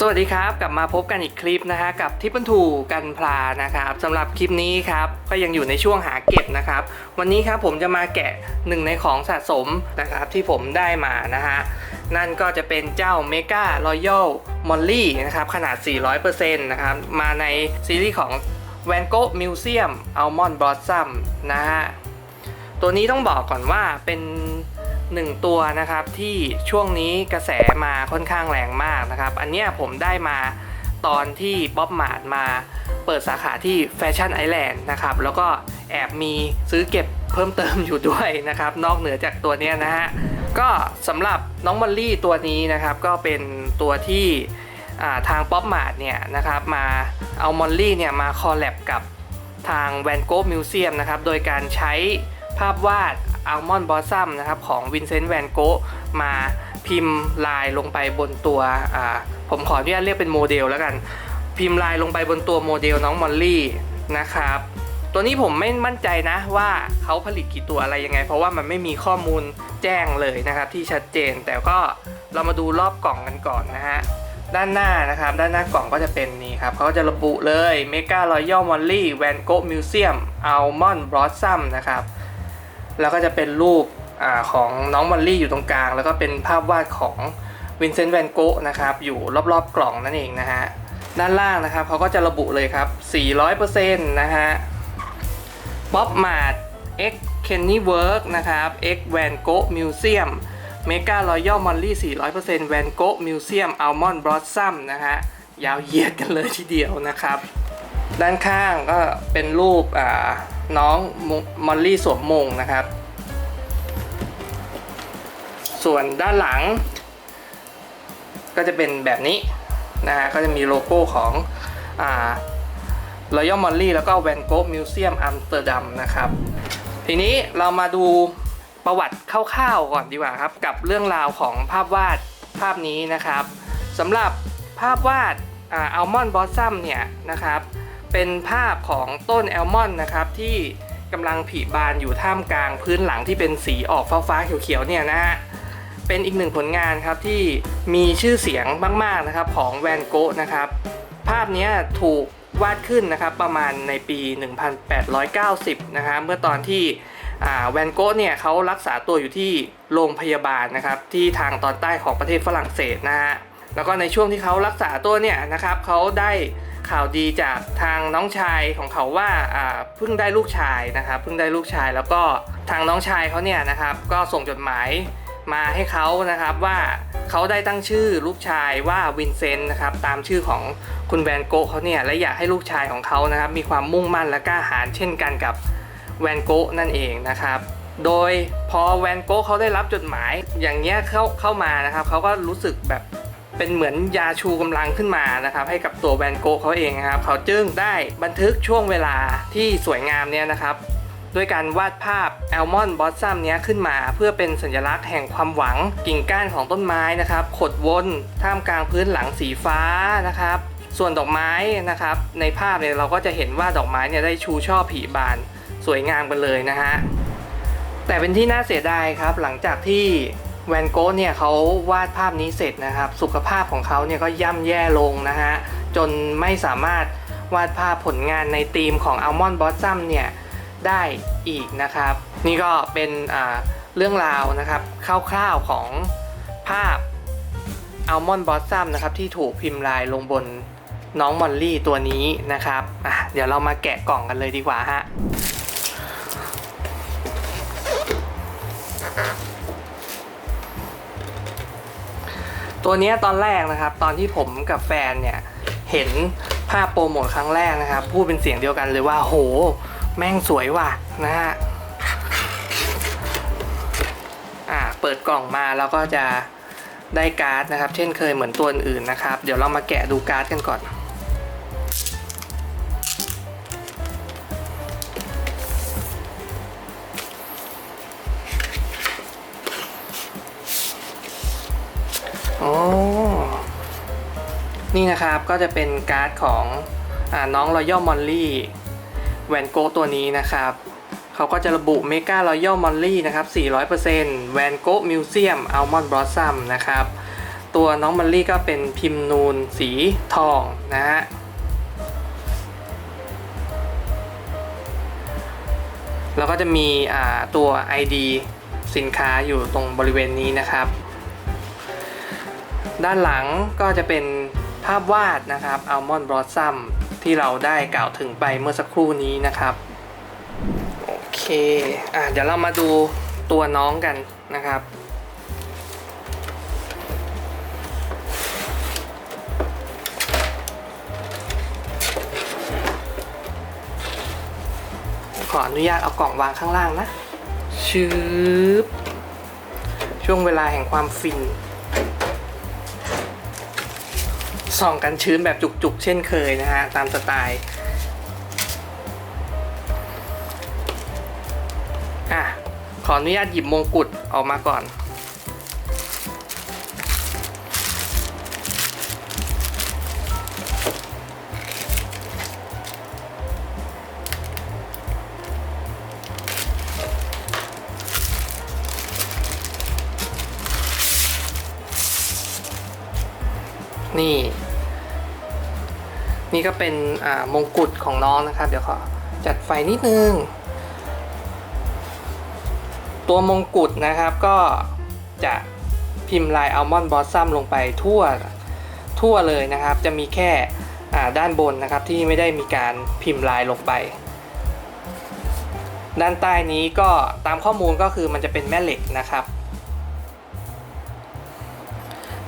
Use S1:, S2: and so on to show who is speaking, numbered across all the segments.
S1: สวัสดีครับ กลับมาพบกันอีกคลิปนะฮะกับทิปเปิลทูกันพลานะครับสำหรับคลิปนี้ครับก็ยังอยู่ในช่วงหาเก็บนะครับ วันนี้ครับผมจะมาแกะหนึ่งในของสะสมนะครับที่ผมได้มานะฮะนั่นก็จะเป็นเจ้า Mega Royal Molly นะครับขนาด 400%นะครับมาในซีรีส์ของ Van g o Museum Almond Blossom นะฮะตัวนี้ต้องบอกก่อนว่าเป็น หนึ่งตัวนะครับที่ช่วงนี้กระแสมาค่อนข้างแรงมากนะครับ อันเนี้ยผมได้มาตอนที่บ๊อบมาร์ทมาเปิดสาขาที่แฟชั่นไอแลนด์นะครับ แล้วก็แอบมีซื้อเก็บเพิ่มเติมอยู่ด้วยนะครับ นอกเหนือจากตัวเนี้ยนะฮะ ก็สำหรับน้องมอลลี่ตัวนี้นะครับ ก็เป็นตัวที่ทางป๊อปมาร์ทเนี่ยนะครับมาเอามอลลี่เนี่ยมาคอลแลบกับทางแวนโก h มิวเซียมนะครับ โดยการใช้ภาพวาด อัลมอนด์บอสซัมนะครับของวินเซนต์แวนโกมาพิมพ์ลายลงไปบนตัวผมขออนุญาตเรียกเป็นโมเดลแล้วกัน พิมพ์ลายลงไปบนตัวโมเดลน้องมอลลี่นะครับตัวนี้ผมไม่มั่นใจนะว่าเขาผลิตกี่ตัวอะไรยังไง เพราะว่ามันไม่มีข้อมูลแจ้งเลยนะครับที่ชัดเจนแต่ก็เรามาดูรอบกล่องกันก่อนนะฮะด้านหน้านะครับ ด้านหน้ากล่องก็จะเป็นนี่ครับเขาก็จะระบุเลย Mega Royal Molly Van Gogh Museum Almond Blossom นะครับ แล้วก็จะเป็นรูปอของน้องมอลลี่อยู่ตรงกลาง แล้วก็เป็นภาพวาดของวินเซนต์แวนโกะนะครับอยู่รอบๆกล่องนั่นเองนะฮะด้านล่างนะครับเขาก็จะระบุเลยครับ 400%นะฮะ Bob Mart X Kenny Work นะครับ X Van Gogh Museum Mega Royal Molly 400% Van Gogh Museum Almond Blossom นะฮะ ยาวเหยียดกันเลยทีเดียวนะครับ ด้านข้างก็เป็นรูปอ่า น้องมอลลี่สวมมงนะครับ ส่วนด้านหลัง ก็จะเป็นแบบนี้นะฮะก็จะมีโลโก้ของอ่า Royal Molly แล้วก็ Van Gogh Museum Amsterdam นะครับ ทีนี้เรามาดูประวัติคร่าวๆก่อนดีกว่าครับ กับเรื่องราวของภาพวาดภาพนี้นะครับสำหรับภาพวาดอัลมอนด์บอสซัมเนี่ยนะครับ เป็นภาพของต้นแอลมอนด์นะครับที่กำลังผลิบานอยู่ท่ามกลางพื้นหลังที่เป็นสีออกฟ้าๆเขียวๆเนี่ยนะฮะเป็นอีกหนึ่งผลงานครับที่มีชื่อเสียงมากๆนะครับของแวนโกะนะครับภาพนี้ถูกวาดขึ้นนะครับประมาณในปี 1890 นะฮะเมื่อตอนที่แวนโกะเนี่ยเขารักษาตัวอยู่ที่โรงพยาบาลนะครับที่ทางตอนใต้ของประเทศฝรั่งเศสนะฮะ แล้วก็ในช่วงที่เขารักษาตัวเนี่ยนะครับเขาได้ข่าวดีจากทางน้องชายของเขาว่าเพิ่งได้ลูกชายนะครับเพิ่งได้ลูกชายแล้วก็ทางน้องชายเขาเนี่ยนะครับก็ส่งจดหมายมาให้เขานะครับว่าเขาได้ตั้งชื่อลูกชายว่าวินเซนต์นะครับตามชื่อของคุณแวนโกะเขาเนี่ยและอยากให้ลูกชายของเขานะครับมีความมุ่งมั่นและกล้าหาญเช่นกันกับแวนโกะนั่นเองนะครับโดยพอแวนโกะเขาได้รับจดหมายอย่างเงี้ยเข้าเข้ามานะครับเขาก็รู้สึกแบบ เป็นเหมือนยาชูกำลังขึ้นมานะครับให้กับตัวแวนโกะเขาเองนะครับเขาจึงได้บันทึกช่วงเวลาที่สวยงามเนี่ยนะครับด้วยการวาดภาพแอลมอนด์บอสซัมเนี้ยขึ้นมาเพื่อเป็นสัญลักษณ์แห่งความหวังกิ่งก้านของต้นไม้นะครับขดวนท่ามกลางพื้นหลังสีฟ้านะครับส่วนดอกไม้นะครับในภาพเนี่ยเราก็จะเห็นว่าดอกไม้เนี่ยได้ชูช่อผีบานสวยงามกันเลยนะฮะแต่เป็นที่น่าเสียดายครับหลังจากที่ แวนโกะเนี่ยเขาวาดภาพนี้เสร็จนะครับ สุขภาพของเขาเนี่ยก็ย่ำแย่ลงนะฮะ จนไม่สามารถวาดภาพผลงานในธีมของอัลมอนด์บอสซัมเนี่ยได้อีกนะครับ นี่ก็เป็นเรื่องราวนะครับคร่าวๆของภาพอัลมอนด์บอสซัมนะครับที่ถูกพิมพ์ลายลงบนน้องมอลลี่ตัวนี้นะครับ เดี๋ยวเรามาแกะกล่องกันเลยดีกว่าฮะ ตัวนี้ตอนแรกนะครับ ตอนที่ผมกับแฟนเนี่ย เห็นภาพโปรโมทครั้งแรกนะครับ พูดเป็นเสียงเดียวกันเลยว่าโห แม่งสวยว่ะนะฮะอ่าเปิดกล่องมาแล้วก็จะได้การ์ดนะครับ เช่นเคยเหมือนตัวอื่นนะครับ เดี๋ยวเรามาแกะดูการ์ดกันก่อน นี่นะครับก็จะเป็นการ์ดของอน้องรอยัลมอลลี่แวนโกตัวนี้นะครับเขาก็จะระบุ Mega Royal Molly นะครับ400% Van Gogh Museum Almond Blossom นะครับ ตัวน้องมัลลี่ก็เป็นพิมพ์นูนสีทองนะฮะแล้วก็จะมีตัว ID สินค้าอยู่ตรงบริเวณนี้นะครับ ด้านหลังก็จะเป็น ภาพวาดนะครับ Almond Blossom ที่เราได้กล่าวถึงไปเมื่อสักครู่นี้นะครับ โอเคอะเดี๋ยวเรามาดูตัวน้องกันนะครับ ขออนุญาตเอากล่องวางข้างล่างนะชืบช่วงเวลาแห่งความฟิน ส่องกันชื้นแบบจุกๆ เช่นเคยนะฮะ ตามสไตล์อะขออนุญาตหยิบมงกุฎออกมาก่อน ก็เป็นมงกุฎของน้องนะครับ เดี๋ยวขอจัดไฟนิดนึง ตัวมงกุฎนะครับก็จะพิมพ์ลายอัลมอนด์บอสซัมลงไปทั่วทั่วเลยนะครับ จะมีแค่ด้านบนนะครับที่ไม่ได้มีการพิมพ์ลายลงไป ด้านใต้นี้ก็ตามข้อมูลก็คือมันจะเป็นแม่เหล็กนะครับ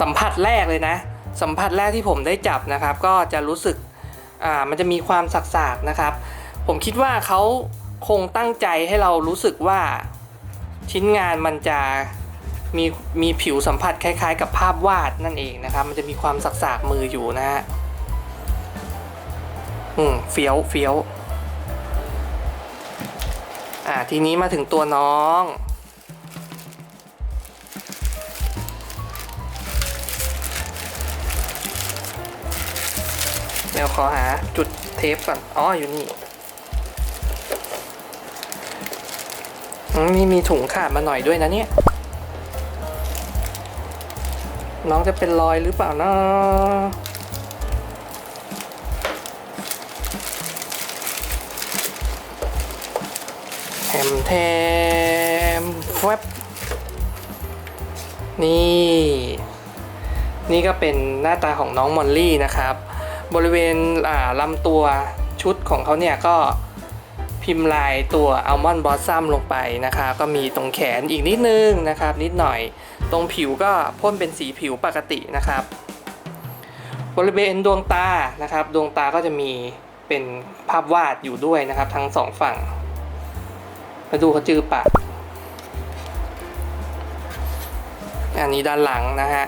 S1: สัมผัสแรกเลยนะ สัมผัสแรกที่ผมได้จับนะครับ ก็จะรู้สึก อ่ามันจะมีความสักๆนะครับ ผมคิดว่าเขาคงตั้งใจให้เรารู้สึกว่าชิ้นงานมันจะมีมีผิวสัมผัสคล้ายๆ กับภาพวาดนั่นเองนะครับ มันจะมีความสักๆมืออยู่นะฮะอืมเฟี้ยวเฟี้ยวอ่าทีนี้มาถึงตัวน้อง เดี๋ยวขอหาจุดเทปก่อน อ๋อ อยู่นี่ นี่มีถุงขาดมาหน่อยด้วยนะเนี่ย น้องจะเป็นรอยหรือเปล่านะแถมแถมแฟบนี่ นี่ก็เป็นหน้าตาของน้องมอลลี่นะครับ บริเวณลำตัวชุดของเขาเนี่ยก็พิมพ์ลายตัวอัลมอนด์บอสซัมลงไปนะคะก็มีตรงแขนอีกนิดนึงนะครับ นิดหน่อยตรงผิวก็พ่นเป็นสีผิวปกตินะครับ บริเวณดวงตานะครับ ดวงตาก็จะมีเป็นภาพวาดอยู่ด้วยนะครับ ทั้งสองฝั่ง มาดูเขาจือปากอันนี้ด้านหลังนะฮะ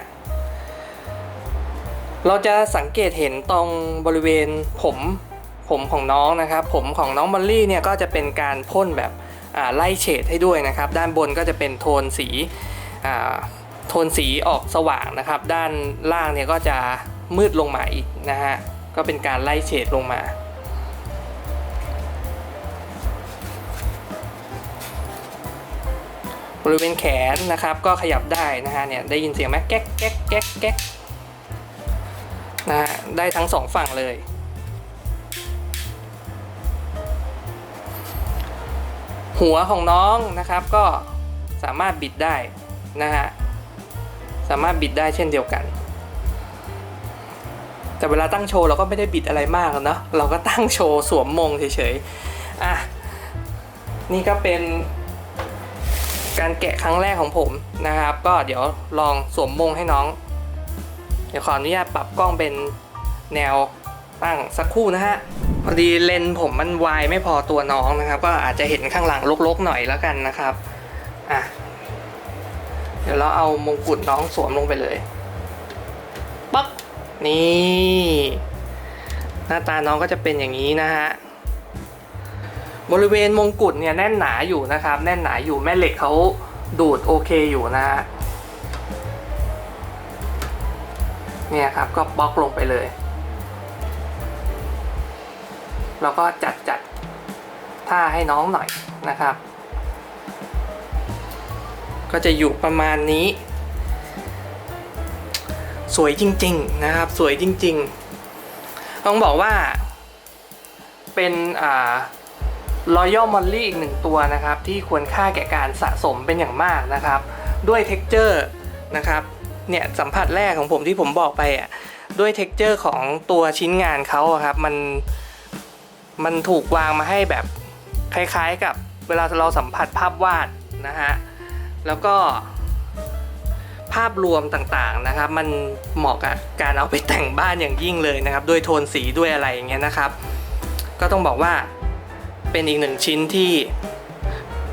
S1: เราจะสังเกตเห็นตรงบริเวณผมผมของน้องนะครับ ผมของน้องมอลลี่เนี่ยก็จะเป็นการพ่นแบบไล่เฉดให้ด้วยนะครับ ด้านบนก็จะเป็นโทนสีโทนสีออกสว่างนะครับ ด้านล่างเนี่ยก็จะมืดลงมาอีกนะฮะก็เป็นการไล่เฉดลงมา บริเวณแขนนะครับก็ขยับได้นะฮะเนี่ยได้ยินเสียงไหมแก๊กแก๊กแก๊กแก๊ก นะฮะได้ทั้งสองฝั่งเลย หัวของน้องนะครับก็สามารถบิดได้นะฮะสามารถบิดได้เช่นเดียวกัน แต่เวลาตั้งโชว์เราก็ไม่ได้บิดอะไรมากเนาะเราก็ตั้งโชว์สวมมงเฉยๆอะนี่ก็เป็นการแกะครั้งแรกของผมนะครับ ก็เดี๋ยวลองสวมมงให้น้อง ดี๋ยวขออนุญาตปรับกล้องเป็นแนวตั้งสักครู่นะฮะพอดีเลนส์ผมมันวายไม่พอตัวน้องนะครับ ก็อาจจะเห็นข้างหลังลกๆหน่อยแล้วกันนะครับอะเดี๋ยวเราเอามงกุฎน้องสวมลงไปเลยปั๊บนี่หน้าตาน้องก็จะเป็นอย่างนี้นะฮะบริเวณมงกุฎเนี่ยแน่นหนาอยู่นะครับ แน่นหนาอยู่แม่เหล็กเขาดูดโอเคอยู่นะฮะ เนี่ยครับก็บล็อกลงไปเลย แล้วก็จัดจัดท่าให้น้องหน่อยนะครับ ก็จะอยู่ประมาณนี้ สวยจริง ๆ นะครับ สวยจริง ๆ ต้องบอกว่า เป็นอ่า Royal Molly อีกหนึ่งตัวนะครับ ที่ควรค่าแก่การสะสมเป็นอย่างมากนะครับ ด้วย texture นะครับ เนี่ยสัมผัสแรกของผมที่ผมบอกไปอะด้วย texture ของตัวชิ้นงานเขาครับมันมันถูกวางมาให้แบบคล้ายๆกับเวลาเราสัมผัสภาพวาดนะฮะแล้วก็ภาพรวมต่างๆนะครับ มันเหมาะกับการเอาไปแต่งบ้านอย่างยิ่งเลยนะครับ ด้วยโทนสีด้วยอะไรอย่างเงี้ยนะครับ ก็ต้องบอกว่าเป็นอีกหนึ่งชิ้นที่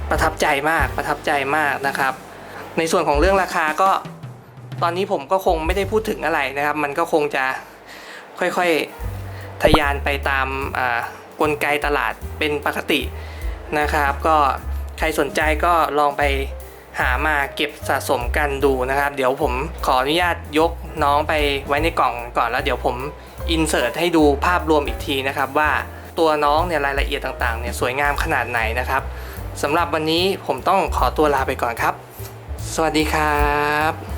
S1: ประทับใจมากประทับใจมากนะครับ ในส่วนของเรื่องราคาก็ ตอนนี้ผมก็คงไม่ได้พูดถึงอะไรนะครับ มันก็คงจะค่อยๆทะยานไปตามกลไกตลาดเป็นปกตินะครับ ก็ใครสนใจก็ลองไปหามาเก็บสะสมกันดูนะครับ เดี๋ยวผมขออนุญาตยกน้องไปไว้ในกล่องก่อนแล้วเดี๋ยวผมอินเสิร์ตให้ดูภาพรวมอีกทีนะครับ ว่าตัวน้องเนี่ยรายละเอียดต่างๆเนี่ยสวยงามขนาดไหนนะครับสำหรับวันนี้ผมต้องขอตัวลาไปก่อนครับ สวัสดีครับ